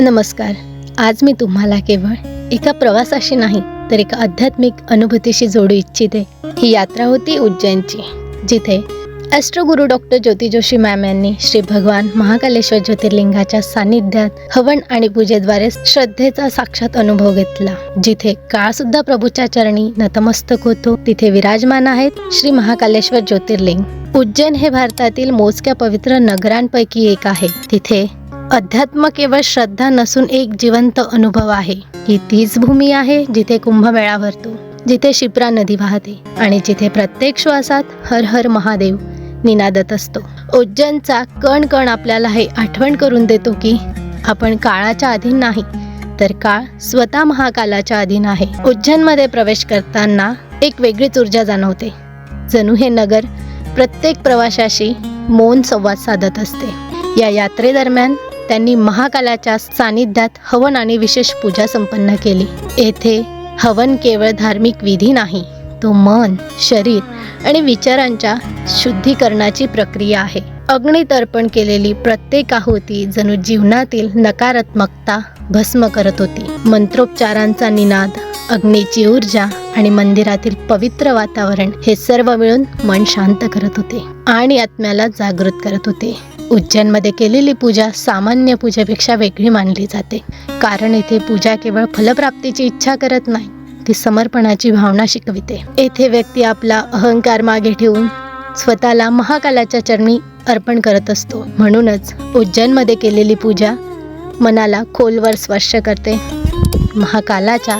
नमस्कार. आज मी तुम्हाला केवळ एका प्रवासाशी नाही तर एका आध्यात्मिक अनुभूतीशी जोडू इच्छिते. ही यात्रा होती उज्जैनची जिथे astroguru doctor Jyoti Joshi ma'am यांनी श्री भगवान महाकालेश्वर ज्योतिर्लिंगाच्या सान्निध्यात हवन आणि पूजेद्वारे श्रद्धेचा साक्षात अनुभव घेतला जिथे काळ सुद्धा प्रभूच्या चरणी नतमस्तक होतो. तिथे विराजमान आहेत श्री महाकालेश्वर ज्योतिर्लिंग. उज्जैन हे भारतातील मोजक्या पवित्र नगरांपैकी एक आहे. तिथे अध्यात्म केवळ श्रद्धा नसून एक जिवंत अनुभव आहे. ही तीच भूमी आहे जिथे कुंभमेळा भरतो जिथे शिप्रा नदी वाहते आणि जिथे प्रत्येक श्वासात हर हर महादेव निनादत असतो. उज्जैनचा कण कण आपल्याला हे आठवण करून देतो की आपण काळाच्या अधीन नाही तर काळ स्वतः महाकालाच्या अधीन आहे. उज्जैनमध्ये प्रवेश करताना एक वेगळीच ऊर्जा जाणवते. जणू हे नगर प्रत्येक प्रवाशाशी मौन संवाद साधत असते. या यात्रेदरम्यान त्यांनी महाकालाच्या सानिध्यात हवन आणि विशेष पूजा संपन्न केली. येथे हवन केवळ धार्मिक विधी नाही तो मन शरीर आणि विचारांच्या शुद्धीकरणाची प्रक्रिया आहे. अग्नितर्पण केलेली प्रत्येक आहुती जणू जीवनातील नकारात्मकता भस्म करत होती. मंत्रोपचारांचा निनाद अग्नीची ऊर्जा आणि मंदिरातील पवित्र वातावरण हे सर्व मिळून मन शांत करत होते आणि आत्म्याला जागृत करत होते. उज्जैनमध्ये केलेली पूजा सामान्य पूजेपेक्षा वेगळी मानली जाते. कारण येथे पूजा केवळ फलप्राप्तीची इच्छा करत नाही ती समर्पणाची भावना शिकविते. येथे व्यक्ती आपला अहंकार मागे ठेवून स्वतःला महाकालाच्या चरणी अर्पण करत असतो. म्हणूनच उज्जैनमध्ये केलेली पूजा मनाला खोलवर स्पर्श करते. महाकालाच्या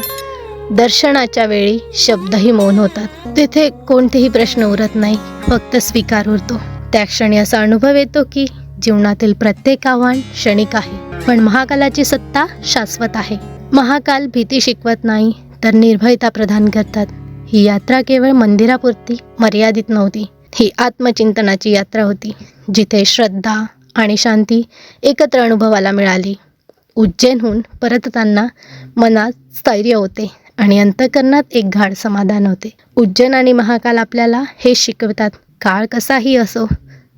दर्शनाच्या वेळी शब्दही मौन होतात. तिथे कोणतेही प्रश्न उरत नाही फक्त स्वीकार उरतो. त्या क्षणी असा अनुभव येतो की जीवनातील प्रत्येक आव्हान क्षणिक आहे. पण महाकालाची सत्ता शाश्वत आहे. महाकाल भीती शिकवत नाही तर निर्भयता प्रदान करतात. ही यात्रा केवळ मंदिरापुरती मर्यादित नव्हती. ही आत्मचिंतनाची यात्रा होती जिथे श्रद्धा आणि शांती एकत्र अनुभवाला मिळाली. उज्जैनहून परतताना मनात स्थैर्य होते. आणि अंतकरणात एक घाड समाधान होते. उज्जैन आणि महाकाल आपल्याला हे शिकवतात काळ कसाही असो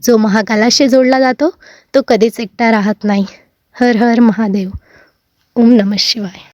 जो महाकालाशी जोडला जातो तो कधीच एकटा राहत नाही. हर हर महादेव. ओम नम शिवाय.